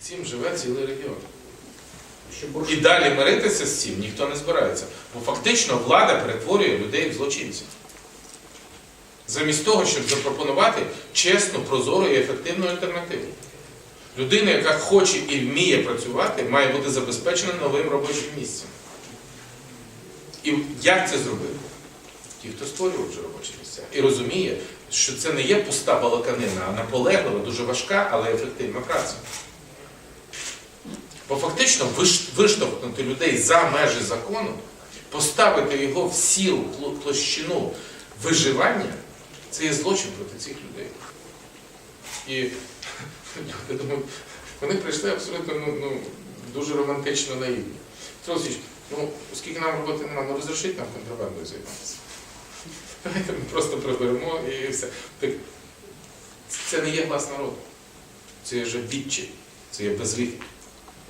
Цим живе цілий регіон. І далі миритися з цим ніхто не збирається. Бо фактично влада перетворює людей в злочинців. Замість того, щоб запропонувати чесну, прозору і ефективну альтернативу. Людина, яка хоче і вміє працювати, має бути забезпечена новим робочим місцем. І як це зробити? Ті, хто створював вже робочі місця. І розуміє, що це не є пуста балаканина, а наполеглива, дуже важка, але ефективна праця. Бо фактично виштовхнути людей за межі закону, поставити його в сілу площину виживання, це є злочин проти цих людей. І люди думають, вони прийшли абсолютно ну, ну, дуже романтично наївні. Петро ну, оскільки нам роботи немає, ну розрішіть нам контрабандою займатися. Давайте ми просто приберемо і все. Так, це не є глас народу. Це є вже відчай, це є безліг.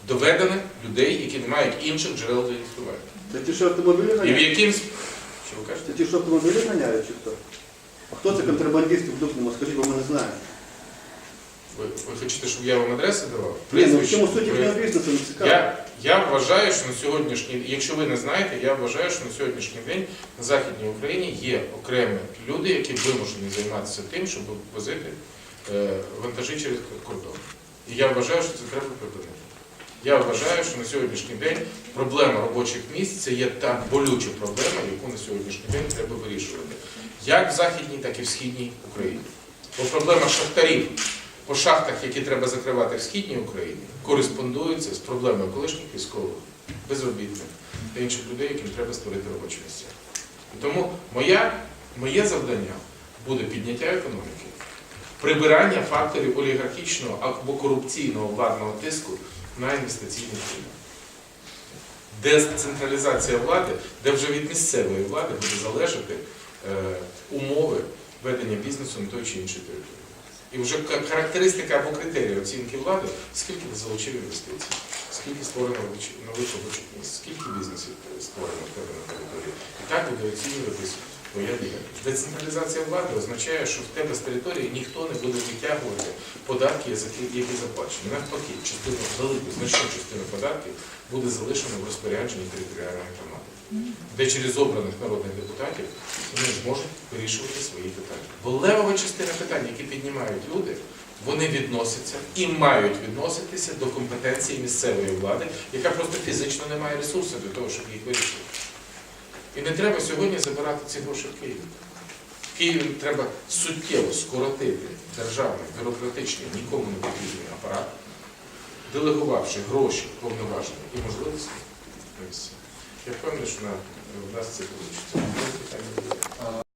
Доведених людей, які не мають інших джерел фінансування. Це ті, що автомобілі І в ганяють? якимсь. Що ви кажете? Це ті, що автомобілі ганяють, чи хто? А хто це контрабандисти в Дубному? Скажіть, бо ми не знаємо. Ви, ви хочете, щоб я вам адреси давав? Ні, ну в чому суть Ви- бізнесу, не цікаво. Я, я вважаю, що на сьогоднішній якщо ви не знаєте, я вважаю, що на сьогоднішній день на Західній Україні є окремі люди, які вимушені займатися тим, щоб возити е, вантажі через кордон. І я вважаю, що це треба припинити. Я вважаю, що на сьогоднішній день проблема робочих місць це є та болюча проблема, яку на сьогоднішній день треба вирішувати. Як в Західній, так і в Східній Україні. Бо проблема шахтарів по шахтах, які треба закривати в Східній Україні, кореспондуються з проблемою колишніх військових, безробітних та інших людей, яким треба створити робочі місця. І тому моя, моє завдання буде підняття економіки, прибирання факторів олігархічного або корупційного владного тиску на інвестиційні фірми. Децентралізація влади, де вже від місцевої влади буде залежати е, умови ведення бізнесу на той чи іншій території. І вже характеристика або критерії оцінки влади, скільки ти залучив інвестицій, скільки створено нових робочих місць, скільки бізнесів створено в тебе на території. І так буде оцінюватись твоя діяльність. Децентралізація влади означає, що в тебе з території ніхто не буде витягувати податки, які заплачені. Навпаки, частину велику, значну частину податків буде залишено в розпорядженні територіальної громади де через обраних народних депутатів вони зможуть вирішувати свої питання. Бо левова частина питань, які піднімають люди, вони відносяться і мають відноситися до компетенції місцевої влади, яка просто фізично не має ресурсів для того, щоб їх вирішувати. І не треба сьогодні забирати ці гроші в Києві. Києві треба суттєво скоротити державний, бюрократичний, нікому не потрібний апарат, делегувавши гроші, повноваження і можливості на місці. Я впевнений, що в нас це вийде.